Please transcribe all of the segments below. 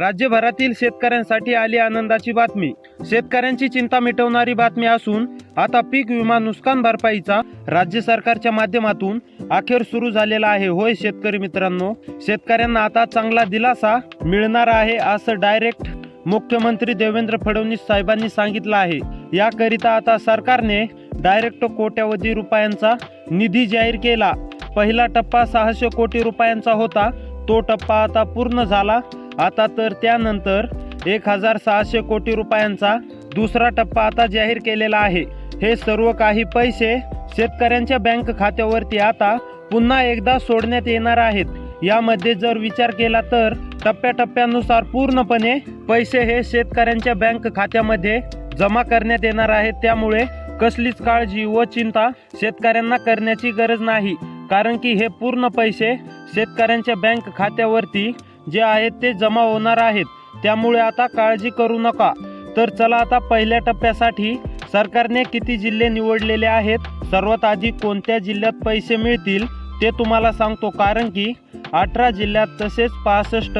राज्यभरातील शेतकऱ्यांसाठी आली आनंदाची बातमी. शेतकऱ्यांची चिंता मिटवणारी बातमी असून आता पीक विमा नुकसान भरपाईचा राज्य सरकारच्या माध्यमातून अखेर सुरू झालेला आहे. होय शेतकरी मित्रांनो शेतकऱ्यांना आता चांगला दिलासा मिळणार आहे असं डायरेक्ट मुख्यमंत्री देवेंद्र फडणवीस साहेबांनी सांगितलं आहे. याकरिता आता सरकारने डायरेक्ट कोट्यावधी रुपयांचा निधी जाहीर केला. पहिला टप्पा सहाशे कोटी रुपयांचा होता. तो टप्पा आता पूर्ण झाला. आता तर त्यानंतर एक हजार सहाशे कोटी रुपयांचा दुसरा टप्पा आता जाहीर केलेला आहे. हे सर्व काही पैसे शेतकऱ्यांच्या बँक खात्यावरती आता पुन्हा एकदा सोडण्यात येणार आहेत. यामध्ये जर विचार केला तर टप्प्याटप्प्यानुसार पूर्णपणे पैसे हे शेतकऱ्यांच्या बँक खात्यामध्ये जमा करण्यात येणार आहेत. त्यामुळे कसलीच काळजी व चिंता शेतकऱ्यांना करण्याची गरज नाही. कारण की हे पूर्ण पैसे शेतकऱ्यांच्या बँक खात्यावरती जे आहेत ते जमा होणार आहेत. त्यामुळे आता काळजी करू नका. तर चला आता पहिल्या टप्प्यासाठी सरकारने किती जिल्हे निवडलेले आहेत सर्वात आधी कोणत्या जिल्ह्यात पैसे मिळतील ते तुम्हाला सांगतो. कारण की अठरा जिल्ह्यात तसेच पासष्ट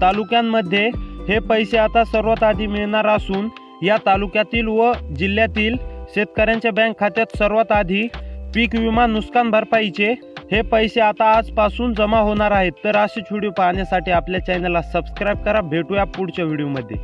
तालुक्यांमध्ये हे पैसे आता सर्वात आधी मिळणार असून या तालुक्यातील व जिल्ह्यातील शेतकऱ्यांच्या बँक खात्यात सर्वात आधी पीक विमा नुकसान भरपाईचे हे पैसे आता आजपासून जमा होणार आहेत. तर असेच व्हिडिओ पाहण्यासाठी आपल्या चॅनलला सबस्क्राईब करा. भेटूया पुढच्या व्हिडिओमध्ये.